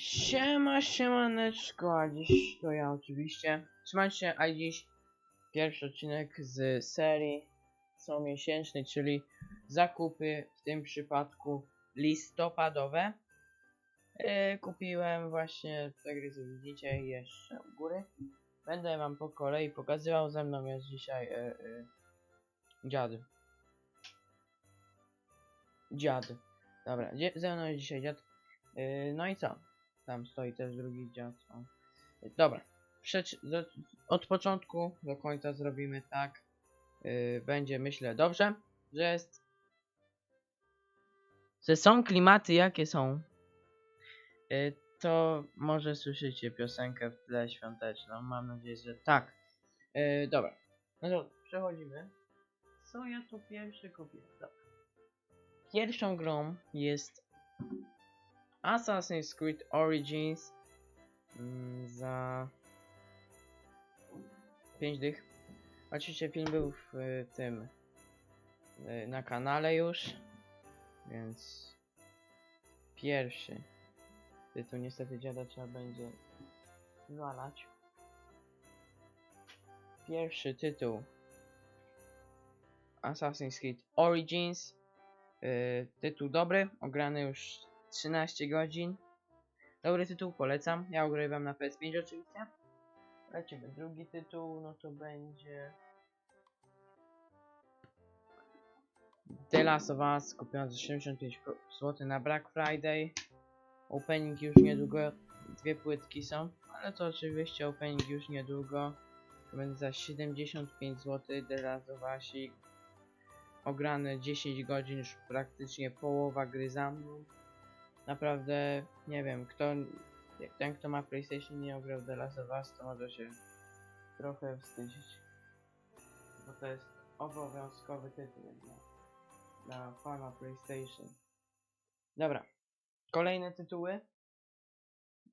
Siema, siemaneczko, a dziś to ja oczywiście. Trzymajcie się, a dziś pierwszy odcinek z serii co miesięcznej, czyli zakupy, w tym przypadku listopadowe. Yy, kupiłem właśnie, tak jak widzicie, jeszcze u góry. Będę wam po kolei pokazywał, ze mną jest dzisiaj yy, yy, dziad. Dziad. Dobra, ze mną jest dzisiaj dziad. Yy, no i co? Tam stoi też drugi dziad. Dobra. Do, od początku do końca zrobimy tak. Yy, będzie myślę dobrze, że jest. Że są klimaty jakie są. Yy, to może słyszycie piosenkę w tle świąteczną. Mam nadzieję, że tak. Yy, dobra. No to przechodzimy. Co ja tu pierwszy kupiłem? Dobra. Pierwszą grą jest Assassin's Creed Origins mm, za 5 dych. Oczywiście film był w y, tym y, na kanale już, więc pierwszy tytuł niestety dziada trzeba będzie zwalać. Pierwszy tytuł Assassin's Creed Origins. Y, tytuł dobry, ograny już 13 godzin. Dobry tytuł, polecam. Ja ogrywam na PS5 oczywiście. Lecimy. Drugi tytuł, no to będzie... The Last of Us, za 75 zł na Black Friday. Opening już niedługo, dwie płytki są, ale to oczywiście opening już niedługo. Będzie za 75 zł The Last of Us. Ograne 10 godzin, już praktycznie połowa gry za mną naprawdę nie wiem, kto ten kto ma PlayStation nie ograł The Last of Us, to może się trochę wstydzić. Bo to jest obowiązkowy tytuł dla, dla fana PlayStation. Dobra. Kolejne tytuły.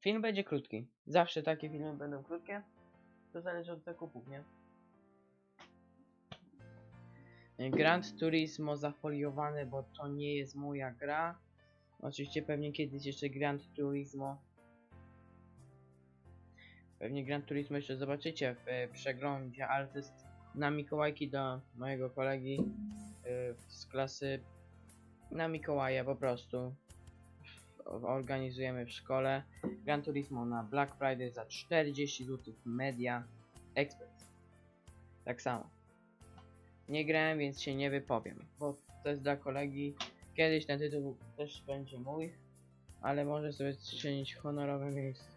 Film będzie krótki. Zawsze takie filmy będą krótkie. To zależy od zakupów, nie? Grand Turismo zafoliowane, bo to nie jest moja gra. Oczywiście pewnie kiedyś jeszcze Gran Turismo. Pewnie Gran Turismo jeszcze zobaczycie w e, przeglądzie, ale to jest na Mikołajki do mojego kolegi e, z klasy na Mikołaja po prostu organizujemy w szkole Gran Turismo na Black Friday za 40 zł Media Expert. Tak samo. Nie grałem, więc się nie wypowiem, bo to jest dla kolegi Kiedyś ten tytuł też będzie mój, ale może sobie czynić honorowe miejsce.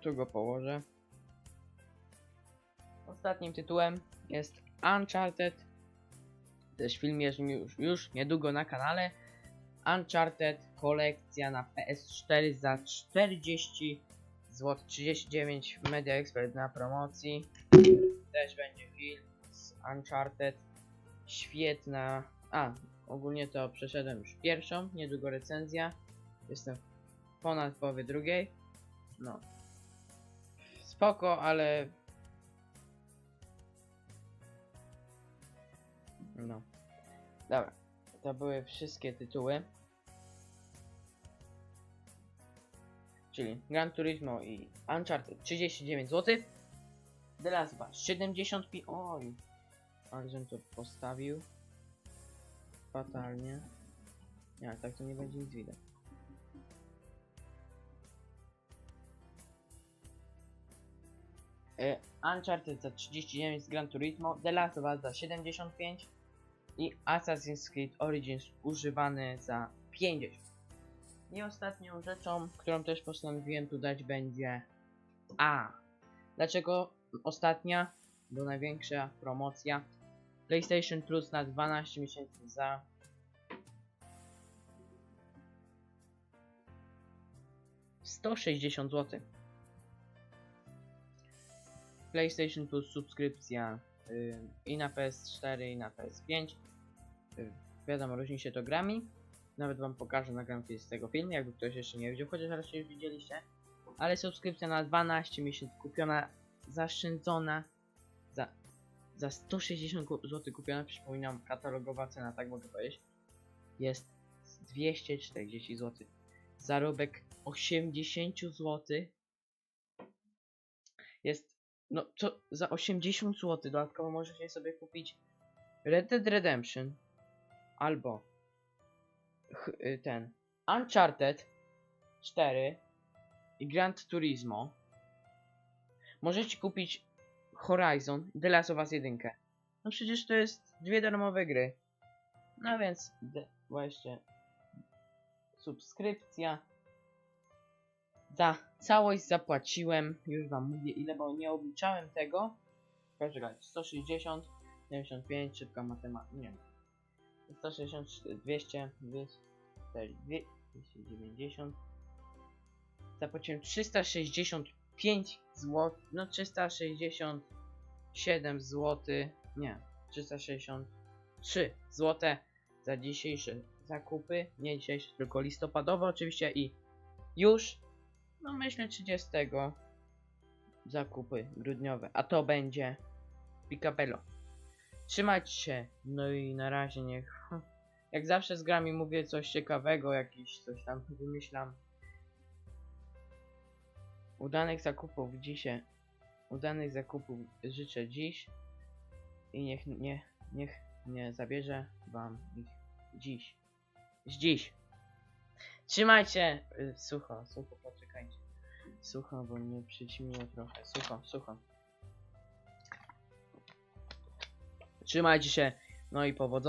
Tu go położę. Ostatnim tytułem jest Uncharted. Też film jest już, już niedługo na kanale. Uncharted kolekcja na PS4 za 40 zł 39 Media Expert na promocji. Też będzie film z Uncharted. Świetna. A, Ogólnie to przeszedłem już pierwszą, niedługo recenzja. Jestem ponad połowie drugiej. No. Spoko, ale... No. Dobra. To były wszystkie tytuły. Czyli Gran Turismo i Uncharted 39 zł. The Last of Us 75. Oj. Ale to postawił fatalnie. Nie, ale tak to nie będzie nic widać. E, Uncharted za 39 z Gran Turismo, The Last of Us za 75 i Assassin's Creed Origins używany za 50. I ostatnią rzeczą, którą też postanowiłem tu dać będzie A. Dlaczego ostatnia? Bo największa promocja PlayStation Plus na 12 miesięcy za sto sześćdziesiąt zł. PlayStation Plus subskrypcja y, i na PS4 i na PS5. Y, wiadomo, różni się to grami. Nawet wam pokażę, nagram kiedyś z tego film, jakby ktoś jeszcze nie widział, chociaż raczej już widzieliście. Ale subskrypcja na 12 miesięcy kupiona, zaszczędzona za za 160 zł kupiona, przypominam, katalogowa cena, tak mogę powiedzieć, jest 240 zł. zarobek 80 zł. Jest, no to za 80 zł dodatkowo możecie sobie kupić Red Dead Redemption albo y, ten Uncharted 4 i Gran Turismo. Możecie kupić Horizon The Last of Us 1. No przecież to jest dwie darmowe gry. No więc właśnie subskrypcja. Za całość zapłaciłem, już wam mówię ile, bo nie obliczałem tego. Poczekaj, 160, 75, szybka matematyka, nie 160, 200, 200, 290. Zapłaciłem 365 zł, no 367 zł, nie, 363 zł za dzisiejsze zakupy, nie dzisiejsze, tylko listopadowe oczywiście i już, no myślę 30 zakupy grudniowe, a to będzie Picapello. Trzymajcie się, no i na razie niech, jak zawsze z grami mówię coś ciekawego, jakiś coś tam wymyślam. Udanych zakupów dzisiaj, udanych zakupów życzę dziś i niech nie, niech nie zabierze wam ich dziś. Z dziś. Trzymajcie! Y, Sucho, sucho, poczekajcie. Sucho, bo mnie przyćmiło trochę. Sucho, sucho. Trzymajcie się, no i powodzenia.